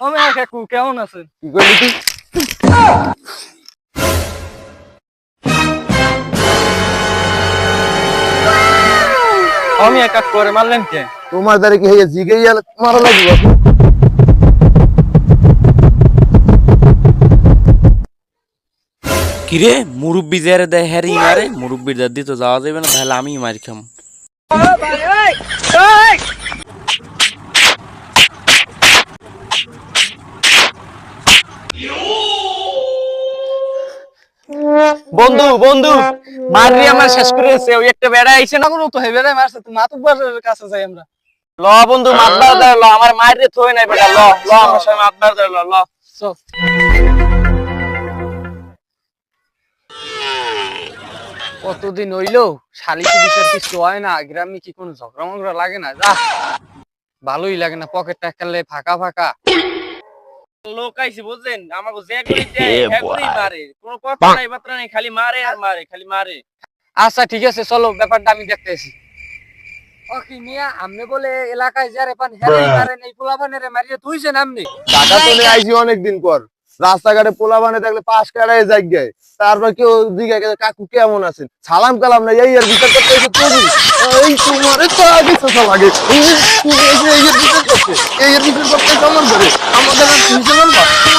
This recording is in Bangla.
ও মেয়া কাকু কেমন আছেন? কি করলি তুই? ও মেয়া কাকু করে মারলেন কে? তোমার দ্বারা কি হয়ে জিগে মারা লাগবে কিরে মুরব্বি যারে দেয় হ্যারি মারে মুরব্বির দাদি তো যাওয়া যাবে না তাহলে আমি মারি খাম। বন্ধু বন্ধু মারি আমার শেষ করে এসে ওই একটা বেড়া আইছে না কোনো? তো হে বেড়া মারছে। তো মাতুব্বারের কাছে যাই আমরা। ল বন্ধু মাতবার দে ল। আমার মারি থই নাই বেটা ল ল। আমার সাথে মাতবার দে ল ল। চল। কতদিন হইল? শালিকে বিচার কিছু হয় না, গ্রামে কি কোনো ঝগড়া মগড়া লাগে না? যা। ভালোই লাগে না পকেট টাকালে ফাঁকা ফাঁকা। লোক আইছে বুঝলেন? আমাকে যে দেয় মারে। কোনো কথা নাই নাই খালি মারে আর মারে খালি মারে। আচ্ছা ঠিক আছে চলো ব্যাপারটা আমি দেখতেছি ও মিয়া আমনে বলে এলাকায় যারে পান হেরে মারেন এই পোলাপানের মারিয়ে তুইছেন আমনে? টাকা তো নিয়ে আইছি অনেকদিন পর। রাস্তাঘাটে পোলা বানে থাকলে পাশ কাটায় জায়গায়। তারপর কেউ কাকু কেমন আছেন? সালাম কালাম না এই আর বিচার করতে এসে তুমি? এই তোমার তো আগে শোষা লাগে। এই তুমি এসে এই এর বিচার করতে এই এর বিচার করতে কেমন করে? 내가 김승은 봐.